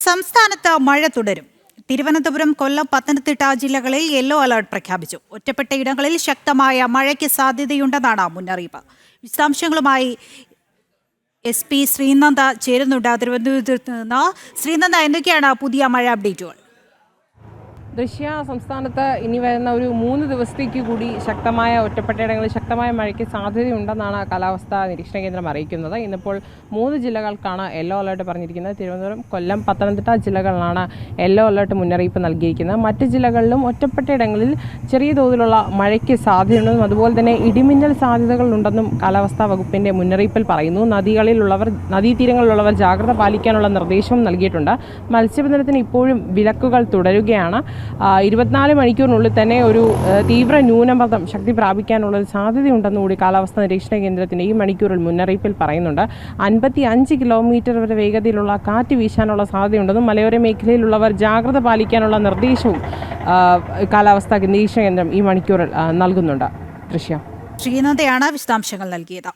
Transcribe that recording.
സംസ്ഥാനത്ത് മഴ തുടരും. തിരുവനന്തപുരം കൊല്ലം പത്തനംതിട്ട ജില്ലകളിൽ യെല്ലോ അലർട്ട് പ്രഖ്യാപിച്ചു. ഒറ്റപ്പെട്ട ഇടങ്ങളിൽ ശക്തമായ മഴയ്ക്ക് സാധ്യതയുണ്ടെന്നാണ് മുന്നറിയിപ്പ്. വിശദാംശങ്ങളുമായി എസ് പി ശ്രീനന്ദ ചേരുന്നുണ്ട്. തിരുവനന്തപുരത്ത് നിന്ന് ശ്രീനന്ദ എന്തൊക്കെയാണ് പുതിയ മഴ അപ്ഡേറ്റുകൾ? ദൃശ്യ സംസ്ഥാനത്ത് ഇനി വരുന്ന ഒരു മൂന്ന് ദിവസത്തേക്ക് കൂടി ശക്തമായ ഒറ്റപ്പെട്ടയിടങ്ങളിൽ ശക്തമായ മഴയ്ക്ക് സാധ്യതയുണ്ടെന്നാണ് കാലാവസ്ഥാ നിരീക്ഷണ കേന്ദ്രം അറിയിക്കുന്നത്. ഇന്നിപ്പോൾ മൂന്ന് ജില്ലകൾക്കാണ് യെല്ലോ അലർട്ട് പറഞ്ഞിരിക്കുന്നത്. തിരുവനന്തപുരം കൊല്ലം പത്തനംതിട്ട ജില്ലകളിലാണ് യെല്ലോ അലർട്ട് മുന്നറിയിപ്പ് നൽകിയിരിക്കുന്നത്. മറ്റ് ജില്ലകളിലും ഒറ്റപ്പെട്ടയിടങ്ങളിൽ ചെറിയ തോതിലുള്ള മഴയ്ക്ക് സാധ്യതയുണ്ടെന്നും അതുപോലെ തന്നെ ഇടിമിന്നൽ സാധ്യതകളുണ്ടെന്നും കാലാവസ്ഥാ വകുപ്പിന്റെ മുന്നറിയിപ്പിൽ പറയുന്നു. നദികളിലുള്ളവർ നദീതീരങ്ങളിലുള്ളവർ ജാഗ്രത പാലിക്കാനുള്ള നിർദ്ദേശവും നൽകിയിട്ടുണ്ട്. മത്സ്യബന്ധനത്തിന് ഇപ്പോഴും വിലക്കുകൾ തുടരുകയാണ്. ഇരുപത്തിനാല് മണിക്കൂറിനുള്ളിൽ തന്നെ ഒരു തീവ്ര ന്യൂനമർദ്ദം ശക്തി പ്രാപിക്കാനുള്ള ഒരു സാധ്യതയുണ്ടെന്ന് കൂടി കാലാവസ്ഥാ നിരീക്ഷണ കേന്ദ്രത്തിന്റെ ഈ മണിക്കൂറിൽ മുന്നറിയിപ്പിൽ പറയുന്നുണ്ട്. അൻപത്തി അഞ്ച് കിലോമീറ്റർ വരെ വേഗതയിലുള്ള കാറ്റ് വീശാനുള്ള സാധ്യതയുണ്ടെന്നും മലയോര മേഖലയിലുള്ളവർ ജാഗ്രത പാലിക്കാനുള്ള നിർദ്ദേശവും കാലാവസ്ഥാ നിരീക്ഷണ കേന്ദ്രം ഈ മണിക്കൂറിൽ നൽകുന്നുണ്ട്. ദൃശ്യം. ശ്രീനന്ദയാണ് വിശദാംശങ്ങൾ നൽകിയത്.